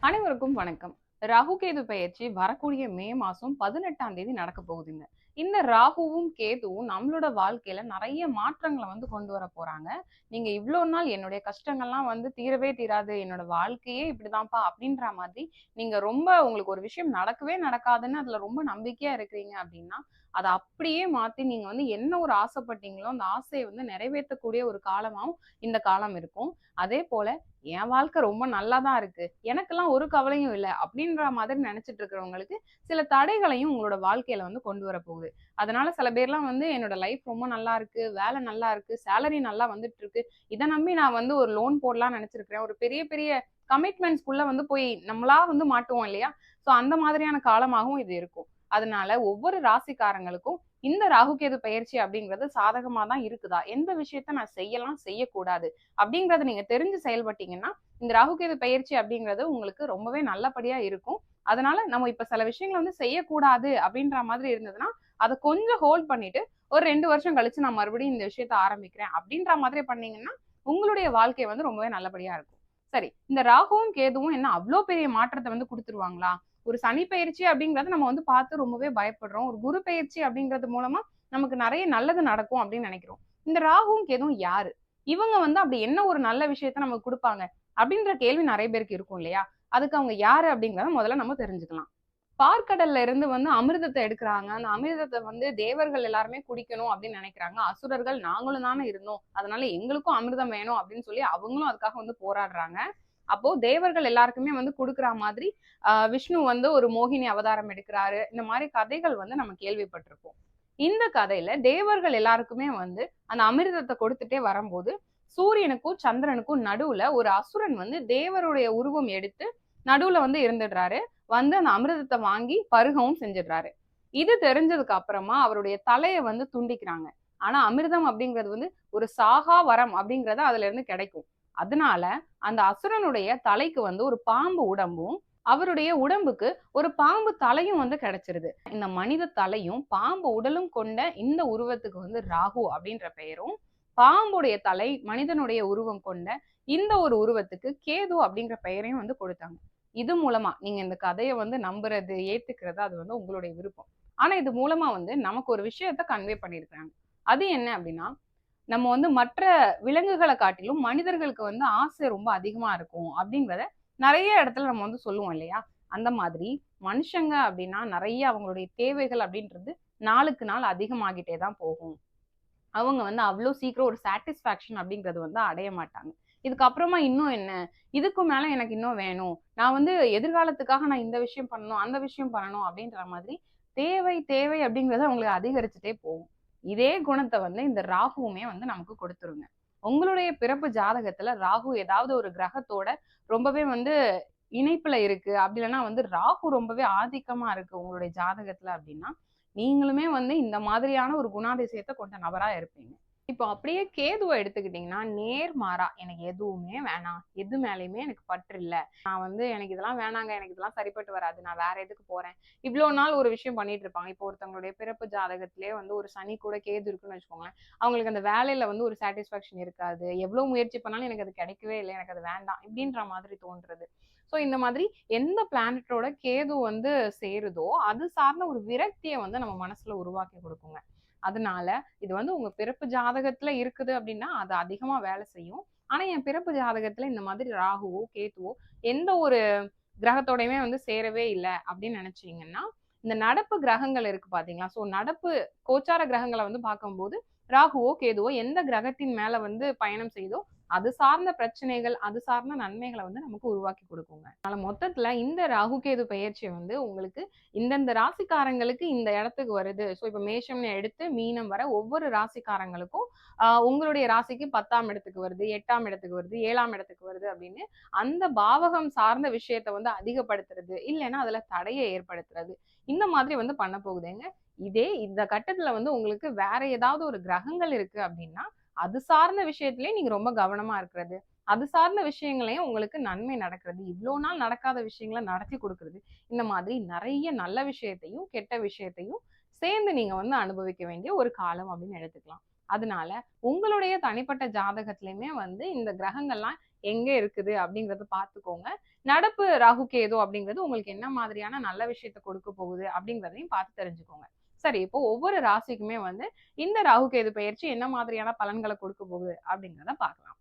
அனைவருக்கும் வணக்கம். ராகு கேது பயிற்சி வரக்கூடிய மே மாசம் பதினெட்டாம் தேதி நடக்க போகுதுங்க. இந்த ராகுவும் கேதுவும் நம்மளோட வாழ்க்கையில நிறைய மாற்றங்களை வந்து கொண்டு வர போறாங்க. நீங்க இவ்வளோ நாள் என்னுடைய கஷ்டங்கள்லாம் வந்து தீரவே தீராது என்னோட வாழ்க்கையே இப்படிதான்ப்பா அப்படின்ற மாதிரி நீங்க ரொம்ப உங்களுக்கு ஒரு விஷயம் நடக்கவே நடக்காதுன்னு அதுல ரொம்ப நம்பிக்கையா இருக்கிறீங்க அப்படின்னா அதை அப்படியே மாத்தி நீங்க வந்து என்ன ஒரு ஆசைப்பட்டீங்களோ அந்த ஆசையை வந்து நிறைவேற்றக்கூடிய ஒரு காலமாகவும் இந்த காலம் இருக்கும். அதே போல என் வாழ்க்கை ரொம்ப நல்லா தான் இருக்கு. எனக்கெல்லாம் ஒரு கவலையும் இல்லை. அப்படின்ற மாதிரி நினைச்சிட்டு இருக்கிறவங்களுக்கு சில தடைகளையும் உங்களோட வாழ்க்கையில வந்து கொண்டு வர போகுது. அதனால சில பேர்லாம் வந்து என்னோட லைஃப் ரொம்ப நல்லா இருக்கு வேலை நல்லா இருக்கு சேலரி நல்லா வந்துட்டு இருக்கு இதை நம்பி நான் வந்து ஒரு லோன் போடலாம் நினைச்சிருக்கிறேன். ஒரு பெரிய பெரிய கமிட்மெண்ட்ஸ்குள்ள வந்து போய் நம்மளா வந்து மாட்டுவோம் இல்லையா? ஸோ அந்த மாதிரியான காலமாகவும் இது இருக்கும். அதனால ஒவ்வொரு ராசிக்காரங்களுக்கும் இந்த ராகுகேது பயிற்சி அப்படிங்கிறது சாதகமா தான் இருக்குதா? எந்த விஷயத்த நான் செய்யலாம் செய்யக்கூடாது அப்படிங்கறத நீங்க தெரிஞ்சு செயல்பட்டீங்கன்னா இந்த ராகுகேது பயிற்சி அப்படிங்கிறது உங்களுக்கு ரொம்பவே நல்லபடியா இருக்கும். அதனால நம்ம இப்ப சில விஷயங்களை வந்து செய்யக்கூடாது அப்படின்ற மாதிரி இருந்ததுன்னா அதை கொஞ்சம் ஹோல்ட் பண்ணிட்டு ஒரு ரெண்டு வருஷம் கழிச்சு நான் மறுபடியும் இந்த விஷயத்த ஆரம்பிக்கிறேன் அப்படின்ற மாதிரி பண்ணீங்கன்னா உங்களுடைய வாழ்க்கை வந்து ரொம்பவே நல்லபடியா இருக்கும். சரி இந்த ராகுவும் கேதுவும் என்ன அவ்வளோ பெரிய மாற்றத்தை வந்து கொடுத்துருவாங்களா? ஒரு சனி பயிற்சி அப்படிங்கறத நம்ம வந்து பார்த்து ரொம்பவே பயப்படுறோம். ஒரு குரு பயிற்சி அப்படிங்கிறது மூலமா நமக்கு நிறைய நல்லது நடக்கும் அப்படின்னு நினைக்கிறோம். இந்த ராகுவும் கேதுவும் யாரு? இவங்க வந்து அப்படி என்ன ஒரு நல்ல விஷயத்த நமக்கு கொடுப்பாங்க? அப்படின்ற கேள்வி நிறைய பேருக்கு இருக்கும் இல்லையா? அதுக்கு அவங்க யாரு அப்படிங்கறத முதல்ல நம்ம தெரிஞ்சுக்கலாம். பார்க்கடல்ல இருந்து வந்து அமிர்தத்தை எடுக்கிறாங்க. அந்த அமிர்தத்தை வந்து தேவர்கள் எல்லாருமே குடிக்கணும் அப்படின்னு நினைக்கிறாங்க. அசுரர்கள் நாங்களும் தானே இருந்தோம். அதனால எங்களுக்கும் அமிர்தம் வேணும் அப்படின்னு சொல்லி அவங்களும் அதுக்காக வந்து போராடுறாங்க. அப்போ தேவர்கள் எல்லாருக்குமே வந்து கொடுக்குற மாதிரி ஆஹ் விஷ்ணு வந்து ஒரு மோகினி அவதாரம் எடுக்கிறாரு. இந்த மாதிரி கதைகள் வந்து நம்ம கேள்விப்பட்டிருப்போம். இந்த கதையில தேவர்கள் எல்லாருக்குமே வந்து அந்த அமிர்தத்தை கொடுத்துட்டே வரும்போது சூரியனுக்கும் சந்திரனுக்கும் நடுவுல ஒரு அசுரன் வந்து தேவருடைய உருவம் எடுத்து நடுவுல வந்து இருந்துடுறாரு. வந்து அந்த அமிர்தத்தை வாங்கி பருகவும் செஞ்சிடுறாரு. இது தெரிஞ்சதுக்கு அப்புறமா அவருடைய தலையை வந்து துண்டிக்கிறாங்க. ஆனா அமிர்தம் அப்படிங்கிறது வந்து ஒரு சாகா வரம் அப்படிங்கறது அதுல இருந்து கிடைக்கும். அதனால அந்த அசுரனுடைய தலைக்கு வந்து ஒரு பாம்பு உடம்பும் அவருடைய உடம்புக்கு ஒரு பாம்பு தலையும் வந்து கிடைச்சிருது. இந்த மனித தலையும் பாம்பு உடலும் கொண்ட இந்த உருவத்துக்கு வந்து ராகு அப்படின்ற பெயரும் பாம்புடைய தலை மனிதனுடைய உருவம் கொண்ட இந்த ஒரு உருவத்துக்கு கேது அப்படிங்கிற பெயரையும் வந்து கொடுத்தாங்க. இது மூலமா நீங்க இந்த கதையை வந்து நம்புறது ஏத்துக்கிறது அது வந்து உங்களுடைய விருப்பம். ஆனா இது மூலமா வந்து நமக்கு ஒரு விஷயத்த கன்வே பண்ணியிருக்காங்க அது என்ன அப்படின்னா நம்ம வந்து மற்ற விலங்குகளை காட்டிலும் மனிதர்களுக்கு வந்து ஆசை ரொம்ப அதிகமா இருக்கும் அப்படிங்கிறத நிறைய இடத்துல நம்ம வந்து சொல்லுவோம் இல்லையா? அந்த மாதிரி மனுஷங்க அப்படின்னா நிறைய அவங்களுடைய தேவைகள் அப்படின்றது நாளுக்கு நாள் அதிகமாகிட்டே தான் போகும். அவங்க வந்து அவ்வளோ சீக்கிரம் ஒரு சாட்டிஸ்ஃபேக்ஷன் அப்படிங்கிறது வந்து அடைய மாட்டாங்க. இதுக்கப்புறமா இன்னும் என்ன? இதுக்கு மேல எனக்கு இன்னும் வேணும். நான் வந்து எதிர்காலத்துக்காக நான் இந்த விஷயம் பண்ணணும் அந்த விஷயம் பண்ணணும் அப்படின்ற மாதிரி தேவை தேவை அப்படிங்கிறது அவங்களுக்கு அதிகரிச்சுட்டே போகும். இதே குணத்தை வந்து இந்த ராகுவுமே வந்து நமக்கு கொடுத்துருங்க. உங்களுடைய பிறப்பு ஜாதகத்துல ராகு ஏதாவது ஒரு கிரகத்தோட ரொம்பவே வந்து இணைப்புல இருக்கு. அப்படி இல்லைன்னா வந்து ராகு ரொம்பவே ஆதிக்கமா இருக்கு உங்களுடைய ஜாதகத்துல அப்படின்னா நீங்களுமே வந்து இந்த மாதிரியான ஒரு குணாதிசயத்தை கொண்ட நபரா இருப்பீங்க. இப்போ அப்படியே கேதுவை எடுத்துக்கிட்டிங்கன்னா நேர்மாறா எனக்கு எதுவுமே வேணாம். எது மேலேயுமே எனக்கு பற்று இல்லை. நான் வந்து எனக்கு இதெல்லாம் வேணாங்க எனக்கு இதெல்லாம் சரிப்பட்டு வராது. நான் வேற எதுக்கு போறேன்? இவ்வளோ நாள் ஒரு விஷயம் பண்ணிட்டு இருப்பாங்க. இப்போ ஒருத்தவங்களுடைய பிறப்பு ஜாதகத்திலே வந்து ஒரு சனி கூட கேது இருக்குன்னு வச்சுக்கோங்களேன். அவங்களுக்கு அந்த வேலையில வந்து ஒரு சாட்டிஸ்ஃபேக்ஷன் இருக்காது. எவ்வளவு முயற்சி பண்ணாலும் எனக்கு அது கிடைக்கவே இல்லை. எனக்கு அது வேண்டாம் இப்படின்ற மாதிரி தோன்றது ஸோ இந்த மாதிரி எந்த பிளானட்டோட கேது வந்து சேருதோ அது சார்ந்த ஒரு விரக்தியை வந்து நம்ம மனசுல உருவாக்கி கொடுக்குங்க. அதனால இது வந்து உங்க பிறப்பு ஜாதகத்துல இருக்குது அப்படின்னா அது அதிகமா வேலை செய்யும். ஆனா என் பிறப்பு ஜாதகத்துல இந்த மாதிரி ராகுவோ கேத்துவோ எந்த ஒரு கிரகத்தோடையுமே வந்து சேரவே இல்லை அப்படின்னு நினைச்சீங்கன்னா இந்த நடப்பு கிரகங்கள் இருக்கு பாத்தீங்களா? ஸோ நடப்பு கோச்சார கிரகங்களை வந்து பார்க்கும்போது ராகுவோ கேதுவோ எந்த கிரகத்தின் மேல வந்து பயணம் செய்தோ அது சார்ந்த பிரச்சனைகள் அது சார்ந்த நன்மைகளை வந்து நமக்கு உருவாக்கி கொடுக்குங்க. அதனால மொத்தத்துல இந்த ராகுகேது பயிற்சி வந்து உங்களுக்கு இந்தந்த ராசிக்காரங்களுக்கு இந்த இடத்துக்கு வருது. ஸோ இப்போ மேஷம்னு எடுத்து மீனம் வர ஒவ்வொரு ராசிக்காரங்களுக்கும் உங்களுடைய ராசிக்கு பத்தாம் இடத்துக்கு வருது எட்டாம் இடத்துக்கு வருது ஏழாம் இடத்துக்கு வருது அப்படின்னு அந்த பாவகம் சார்ந்த விஷயத்த வந்து அதிகப்படுத்துறது இல்லைன்னா அதுல தடையை ஏற்படுத்துறது இந்த மாதிரி வந்து பண்ண போகுதுங்க. இதே இந்த கட்டத்துல வந்து உங்களுக்கு வேற ஏதாவது ஒரு கிரகங்கள் இருக்கு அப்படின்னா அது சார்ந்த விஷயத்திலேயே நீங்க ரொம்ப கவனமா இருக்கிறது. அது சார்ந்த விஷயங்களையும் உங்களுக்கு நன்மை நடக்கிறது. இவ்வளோ நாள் நடக்காத விஷயங்களை நடத்தி கொடுக்கறது. இந்த மாதிரி நிறைய நல்ல விஷயத்தையும் கெட்ட விஷயத்தையும் சேர்ந்து நீங்க வந்து அனுபவிக்க வேண்டிய ஒரு காலம் அப்படின்னு எடுத்துக்கலாம். அதனால உங்களுடைய தனிப்பட்ட ஜாதகத்திலயுமே வந்து இந்த கிரகங்கள்லாம் எங்க இருக்குது அப்படிங்கறத பார்த்துக்கோங்க. நடப்பு ராகு கேது அப்படிங்கிறது உங்களுக்கு என்ன மாதிரியான நல்ல விஷயத்த கொடுக்க போகுது அப்படிங்கிறதையும் பார்த்து தெரிஞ்சுக்கோங்க. சரி இப்போ ஒவ்வொரு ராசிக்குமே வந்து இந்த ராகு கேது பயிற்சி என்ன மாதிரியான பலன்களை கொடுக்க போகுது அப்படிங்கிறத பார்க்கலாம்.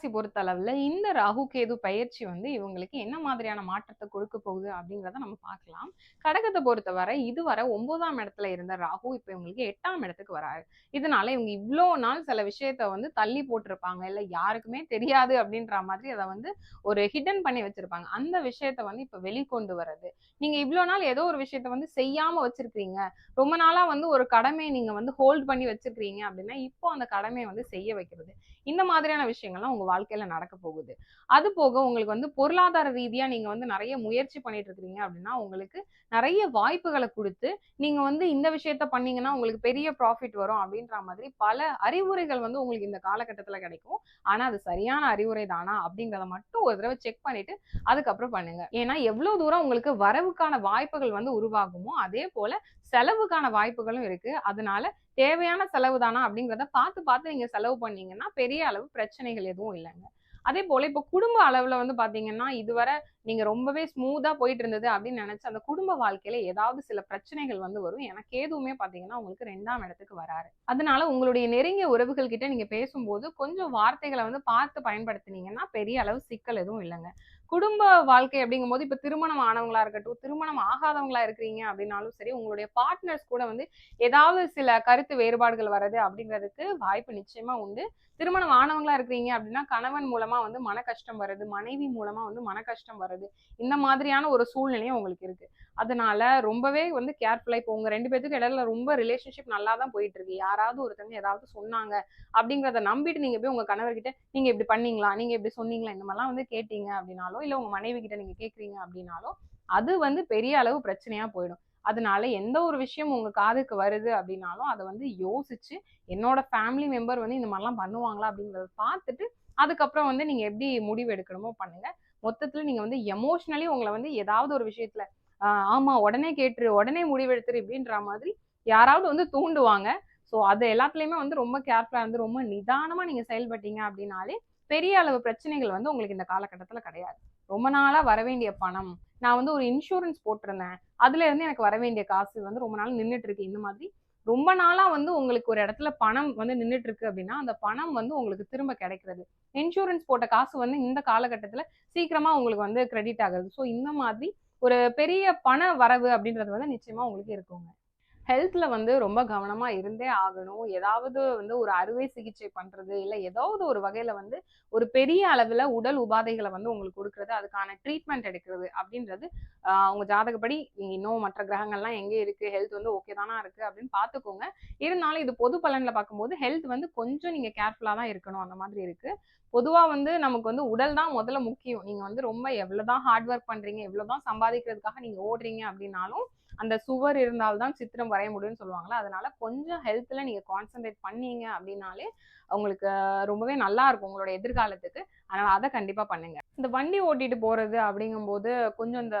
ராசி பொறுத்த அளவில் இந்த ராகு கேது பயிற்சி வந்து இவங்களுக்கு என்ன மாதிரியான மாற்றத்தை கொடுக்க போகுது அப்படிங்கிறத நம்ம பார்க்கலாம். கடகத்தை பொறுத்தவரை இதுவரை ஒன்பதாம் இடத்துல இருந்த ராகு இப்ப இவங்களுக்கு எட்டாம் இடத்துக்கு வராரு. இதனால இவங்க இவ்வளோ நாள் சில விஷயத்த வந்து தள்ளி போட்டிருப்பாங்க. இல்ல யாருக்குமே தெரியாது அப்படின்ற மாதிரி அதை வந்து ஒரு ஹிடன் பண்ணி வச்சிருப்பாங்க. அந்த விஷயத்த வந்து இப்போ வெளிக்கொண்டு வர்றது. நீங்க இவ்வளோ நாள் ஏதோ ஒரு விஷயத்த வந்து செய்யாம வச்சிருக்கீங்க ரொம்ப நாளா வந்து ஒரு கடமையை நீங்க வந்து ஹோல்ட் பண்ணி வச்சிருக்கீங்க அப்படின்னா இப்போ அந்த கடமையை வந்து செய்ய வைக்கிறது. இந்த மாதிரியான விஷயங்கள்லாம் உங்க வாழ்க்கையில நடக்க போகுது. அது போக உங்களுக்கு வந்து பொருளாதார ரீதியா நீங்க வந்து நிறைய முயற்சி பண்ணிட்டு இருக்கிறீங்க அப்படின்னா உங்களுக்கு நிறைய வாய்ப்புகளை கொடுத்து நீங்க வந்து இந்த விஷயத்த பண்ணீங்கன்னா உங்களுக்கு பெரிய ப்ராஃபிட் வரும் அப்படின்ற மாதிரி பல அறிவுரைகள் வந்து உங்களுக்கு இந்த காலகட்டத்துல கிடைக்கும். ஆனா அது சரியான அறிவுரை தானா அப்படிங்கிறத மட்டும் ஒரு தடவை செக் பண்ணிட்டு அதுக்கப்புறம் பண்ணுங்க. ஏன்னா எவ்வளவு தூரம் உங்களுக்கு வரவுக்கான வாய்ப்புகள் வந்து உருவாகுமோ அதே போல செலவுக்கான வாய்ப்புகளும் இருக்கு. அதனால தேவையான செலவு தானா அப்படிங்கிறத பார்த்து பார்த்து நீங்க செலவு பண்ணீங்கன்னா பெரிய அளவு பிரச்சனைகள் எதுவும் இல்லைங்க. அதே போல இப்போ குடும்ப அளவுல வந்து பாத்தீங்கன்னா இதுவரை நீங்க ரொம்பவே ஸ்மூத்தா போயிட்டு இருந்தது அப்படின்னு நினைச்சு அந்த குடும்ப வாழ்க்கையில ஏதாவது சில பிரச்சனைகள் வந்து வரும். எனக்கு எதுவுமே பாத்தீங்கன்னா உங்களுக்கு ரெண்டாம் இடத்துக்கு வராரு அதனால உங்களுடைய நெருங்கிய உறவுகள் கிட்ட நீங்க பேசும்போது கொஞ்சம் வார்த்தைகளை வந்து பார்த்து பயன்படுத்தினீங்கன்னா பெரிய அளவு சிக்கல் எதுவும் இல்லைங்க. குடும்ப வாழ்க்கை அப்படிங்கும்போது இப்ப திருமணம் ஆனவங்களா இருக்கட்டும் திருமணம் ஆகாதவங்களா இருக்கிறீங்க அப்படின்னாலும் சரி உங்களுடைய பார்ட்னர்ஸ் கூட வந்து ஏதாவது சில கருத்து வேறுபாடுகள் வர்றது அப்படிங்கிறதுக்கு வாய்ப்பு நிச்சயமா உண்டு. திருமணம் ஆனவங்களா இருக்கிறீங்க அப்படின்னா கணவன் மூலமா வந்து மன கஷ்டம் வருது மனைவி மூலமா வந்து மன கஷ்டம் வருது இந்த மாதிரியான ஒரு சூழ்நிலையும் உங்களுக்கு இருக்கு. அதனால ரொம்பவே வந்து கேர்ஃபுல்லாக இப்போ உங்கள் ரெண்டு பேத்துக்கும் இடையில ரொம்ப ரிலேஷன்ஷிப் நல்லா தான் போயிட்டு இருக்கு யாராவது ஒருத்தவங்க ஏதாவது சொன்னாங்க அப்படிங்கிறத நம்பிட்டு நீங்கள் போய் உங்கள் கணவர்கிட்ட நீங்கள் இப்படி பண்ணீங்களா? நீங்கள் இப்படி சொன்னீங்களா? இந்த மாதிரிலாம் வந்து கேட்டீங்க அப்படின்னாலோ இல்லை உங்கள் மனைவி கிட்ட நீங்கள் கேட்குறீங்க அப்படின்னாலோ அது வந்து பெரிய அளவு பிரச்சனையாக போயிடும். அதனால எந்த ஒரு விஷயம் உங்க காதுக்கு வருது அப்படின்னாலும் அதை வந்து யோசிச்சு என்னோட ஃபேமிலி மெம்பர் வந்து இந்த மாதிரிலாம் பண்ணுவாங்களா அப்படிங்கிறத பார்த்துட்டு அதுக்கப்புறம் வந்து நீங்க எப்படி முடிவு எடுக்கணுமோ பண்ணுங்க. மொத்தத்துல நீங்க வந்து எமோஷனலி உங்களை வந்து ஏதாவது ஒரு விஷயத்துல ஆமா உடனே கேட்டுரு உடனே முடிவெடுத்துரு இப்படின்ற மாதிரி யாராவது வந்து தூண்டுவாங்க. ஸோ அது எல்லாத்துலேயுமே வந்து ரொம்ப கேர்ஃபுல்லாக இருந்து ரொம்ப நிதானமாக நீங்கள் செயல்பட்டீங்க அப்படின்னாலே பெரிய அளவு பிரச்சனைகள் வந்து உங்களுக்கு இந்த காலகட்டத்தில் கிடையாது. ரொம்ப நாளாக வர வேண்டிய பணம் நான் வந்து ஒரு இன்சூரன்ஸ் போட்டிருந்தேன். அதுல இருந்து எனக்கு வர வேண்டிய காசு வந்து ரொம்ப நாள் நின்றுட்டு இருக்கு இந்த மாதிரி ரொம்ப நாளா வந்து உங்களுக்கு ஒரு இடத்துல பணம் வந்து நின்றுட்டு இருக்கு அப்படின்னா அந்த பணம் வந்து உங்களுக்கு திரும்ப கிடைக்கிறது. இன்சூரன்ஸ் போட்ட காசு வந்து இந்த காலகட்டத்துல சீக்கிரமா உங்களுக்கு வந்து கிரெடிட் ஆகுது ஸோ இந்த மாதிரி ஒரு பெரிய பண வரவு அப்படின்றது வந்து நிச்சயமா உங்களுக்கு இருக்குங்க. ஹெல்த்ல வந்து ரொம்ப கவனமா இருந்தே ஆகணும். ஏதாவது வந்து ஒரு அறுவை சிகிச்சை பண்றது இல்ல ஏதாவது ஒரு வகையில வந்து ஒரு பெரிய அளவுல உடல் உபாதைகளை வந்து உங்களுக்கு கொடுக்கறது அதுக்கான ட்ரீட்மெண்ட் எடுக்கிறது அப்படின்றது ஆஹ் உங்க ஜாதகப்படி நீங்க இன்னும் மற்ற கிரகங்கள்லாம் எங்க இருக்கு? ஹெல்த் வந்து ஓகே தானா இருக்கு அப்படின்னு பாத்துக்கோங்க இருந்தாலும் இது பொது பலன்ல பார்க்கும்போது ஹெல்த் வந்து கொஞ்சம் நீங்க கேர்ஃபுல்லா தான் இருக்கணும் அந்த மாதிரி இருக்கு. பொதுவா வந்து நமக்கு வந்து உடல் தான் முதல்ல முக்கியம். நீங்க வந்து ரொம்ப எவ்வளவுதான் ஹார்ட் ஒர்க் பண்றீங்க எவ்வளவுதான் சம்பாதிக்கிறதுக்காக நீங்க ஓடுறீங்க அப்படின்னாலும் அந்த சுவர் இருந்தால்தான் சித்திரம் வரைய முடியும்னு சொல்லுவாங்களா அதனால கொஞ்சம் ஹெல்த்ல நீங்க கான்சென்ட்ரேட் பண்ணீங்க அப்படின்னாலே உங்களுக்கு ரொம்பவே நல்லா இருக்கும் உங்களோட எதிர்காலத்துக்கு. அதனால அதை கண்டிப்பா பண்ணுங்க. இந்த வண்டி ஓட்டிட்டு போறது அப்படிங்கும்போது கொஞ்சம் இந்த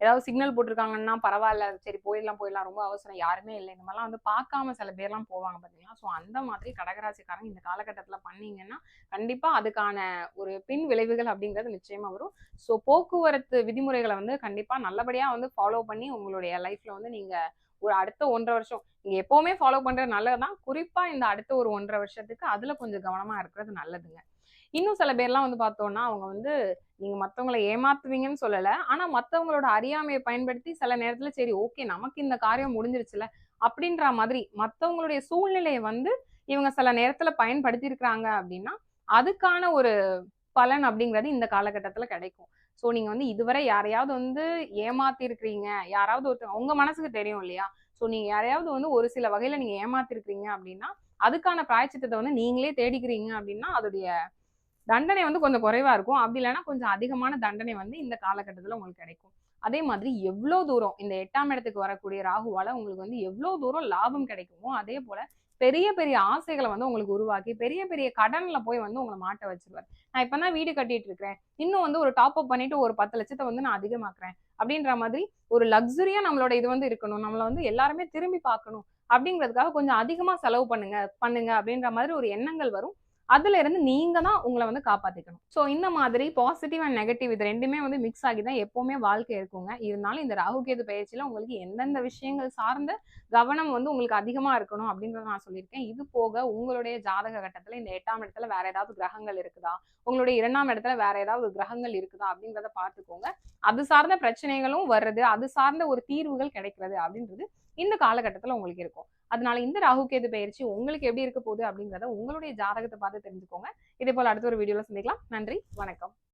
ஏதாவது சிக்னல் போட்டிருக்காங்கன்னா பரவாயில்ல சரி போயிடலாம் போயிடலாம் ரொம்ப அவசரம் யாருமே இல்லை. இந்த மாதிரிலாம் வந்து பார்க்காம சில பேர்லாம் போவாங்க பார்த்தீங்களா ஸோ அந்த மாதிரி கடகராசிக்காரங்க இந்த காலகட்டத்தில் பண்ணீங்கன்னா கண்டிப்பாக அதுக்கான ஒரு பின் விளைவுகள் அப்படிங்கிறது நிச்சயமாக வரும். ஸோ போக்குவரத்து விதிமுறைகளை வந்து கண்டிப்பாக நல்லபடியாக வந்து ஃபாலோ பண்ணி உங்களுடைய லைஃப்பில் வந்து நீங்கள் ஒரு அடுத்த ஒன்றரை வருஷம் நீங்க எப்பவுமே ஃபாலோ பண்றது நல்லதுதான். குறிப்பா இந்த அடுத்த ஒரு ஒன்றரை வருஷத்துக்கு அதுல கொஞ்சம் கவனமா இருக்கிறது நல்லதுங்க. இன்னும் சில பேர்லாம் வந்து பார்த்தோம்னா அவங்க வந்து நீங்க மத்தவங்களை ஏமாத்துவீங்கன்னு சொல்லல. ஆனா மத்தவங்களோட அறியாமையை பயன்படுத்தி சில நேரத்துல சரி ஓகே நமக்கு இந்த காரியம் முடிஞ்சிருச்சுல அப்படின்ற மாதிரி மத்தவங்களுடைய சூழ்நிலையை வந்து இவங்க சில நேரத்துல பயன்படுத்தி இருக்கிறாங்க அப்படின்னா அதுக்கான ஒரு பலன் அப்படிங்கிறது இந்த காலகட்டத்துல கிடைக்கும். ஸோ நீங்க வந்து இதுவரை யாரையாவது வந்து ஏமாத்தி இருக்கிறீங்க யாராவது ஒருத்தர் உங்க மனசுக்கு தெரியும் இல்லையா? ஸோ நீங்க யாரையாவது வந்து ஒரு சில வகையில நீங்க ஏமாத்திருக்கிறீங்க அப்படின்னா அதுக்கான பிராய்ச்சித்தத்தை வந்து நீங்களே தேடிக்கிறீங்க அப்படின்னா அதோடைய தண்டனை வந்து கொஞ்சம் குறைவாக இருக்கும். அப்படி இல்லைன்னா கொஞ்சம் அதிகமான தண்டனை வந்து இந்த காலகட்டத்தில் உங்களுக்கு கிடைக்கும். அதே மாதிரி எவ்வளோ தூரம் இந்த எட்டாம் இடத்துக்கு வரக்கூடிய ராகுவால் உங்களுக்கு வந்து எவ்வளோ தூரம் லாபம் கிடைக்குமோ அதே போல் பெரிய பெரிய ஆசைகளை வந்து உங்களுக்கு உருவாக்கி பெரிய பெரிய கடனில் போய் வந்து உங்களை மாட்ட வச்சிருவார். நான் இப்பதான் வீடு கட்டிட்டு இருக்கிறேன். இன்னும் வந்து ஒரு டாப் அப் பண்ணிட்டு ஒரு பத்து லட்சத்தை வந்து நான் அதிகமாக்குறேன். அப்படின்ற மாதிரி ஒரு லக்ஸுரியாக நம்மளோட இது வந்து இருக்கணும். நம்மளை வந்து எல்லாருமே திரும்பி பார்க்கணும். அப்படிங்கிறதுக்காக கொஞ்சம் அதிகமாக செலவு பண்ணுங்க பண்ணுங்க அப்படின்ற மாதிரி ஒரு எண்ணங்கள் வரும். அதுல இருந்து நீங்க தான் உங்களை வந்து காப்பாத்திக்கணும். ஸோ இந்த மாதிரி பாசிட்டிவ் அண்ட் நெகட்டிவ் இது ரெண்டுமே வந்து மிக்ஸ் ஆகி தான் எப்பவுமே வாழ்க்கை இருக்குங்க. இருந்தாலும் இந்த ராகு கேது பயிற்சியில உங்களுக்கு எந்தெந்த விஷயங்கள் சார்ந்த கவனம் வந்து உங்களுக்கு அதிகமா இருக்கணும் அப்படின்றத நான் சொல்லியிருக்கேன். இது போக உங்களுடைய ஜாதக கட்டத்துல இந்த எட்டாம் இடத்துல வேற ஏதாவது கிரகங்கள் இருக்குதா? உங்களுடைய இரண்டாம் இடத்துல வேற ஏதாவது கிரகங்கள் இருக்குதா அப்படின்றத பார்த்துக்கோங்க. அது சார்ந்த பிரச்சனைகளும் வர்றது அது சார்ந்த ஒரு தீர்வுகள் கிடைக்கிறது அப்படின்றது இந்த காலகட்டத்துல உங்களுக்கு இருக்கும். அதனால இந்த ராகுகேது பயிற்சி உங்களுக்கு எப்படி இருக்க போகுது அப்படிங்கிறத உங்களுடைய ஜாதகத்தை பார்த்து தெரிஞ்சுக்கோங்க. இதே போல அடுத்த ஒரு வீடியோவில் சந்திக்கலாம். நன்றி வணக்கம்.